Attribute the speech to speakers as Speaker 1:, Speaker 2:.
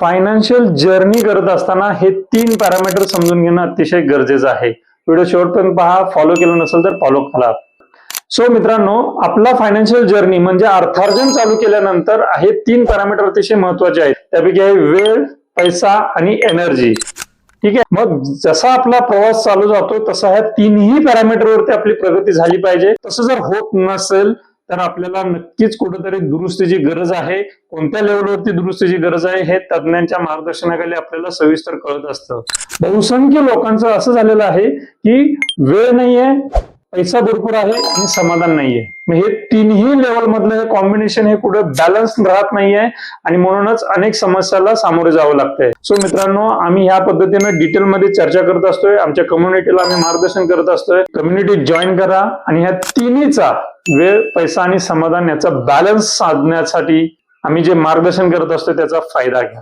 Speaker 1: Financial journey करत असताना हे तीन पॅरामीटर समजून घेणं अतिशय गरजेचं आहे. व्हिडिओ शेवटपर्यंत पहा फॉलो केलं नसेल तर फॉलो करा. सो मित्रांनो आपला फायनान्शियल जर्नी म्हणजे अर्थार्जन चालू केल्यानंतर हे तीन पॅरामीटर अतिशय महत्त्वाचे आहेत. त्यापैकी आहे वेळ पैसा आणि एनर्जी ठीक आहे? मग जसा आपला प्रवास चालू जातो तसा ह्या तीनही पॅरामीटरवरती आपली प्रगती झाली पाहिजे. तसं जर होत नसेल तर आपल्याला नक्कीच कुठेतरी दुरुस्तीची गरज आहे. कोणत्या लेवलवरती दुरुस्तीची गरज आहे हे तज्ज्ञांच्या मार्गदर्शनाखाली आपल्याला सविस्तर कळत असतं. बहुसंख्य लोकांचं असं झालेलं आहे की वेळ नाहीये पैसा भरपूर आहे आणि समाधान नाहीये. मग हे तिन्ही लेवल मधलं हे कॉम्बिनेशन हे कुठं बॅलन्स राहत नाहीये आणि म्हणूनच अनेक समस्याला सामोरे जावं लागतंय. सो मित्रांनो आम्ही ह्या पद्धतीनं डिटेलमध्ये चर्चा करत असतोय. आमच्या कम्युनिटीला आम्ही मार्गदर्शन करत असतोय. कम्युनिटी जॉईन करा आणि ह्या तिन्हीचा वेळ पैसा आणि समाधान याचा बॅलन्स साधण्यासाठी आम्ही जे मार्गदर्शन करत असतो त्याचा फायदा घ्या.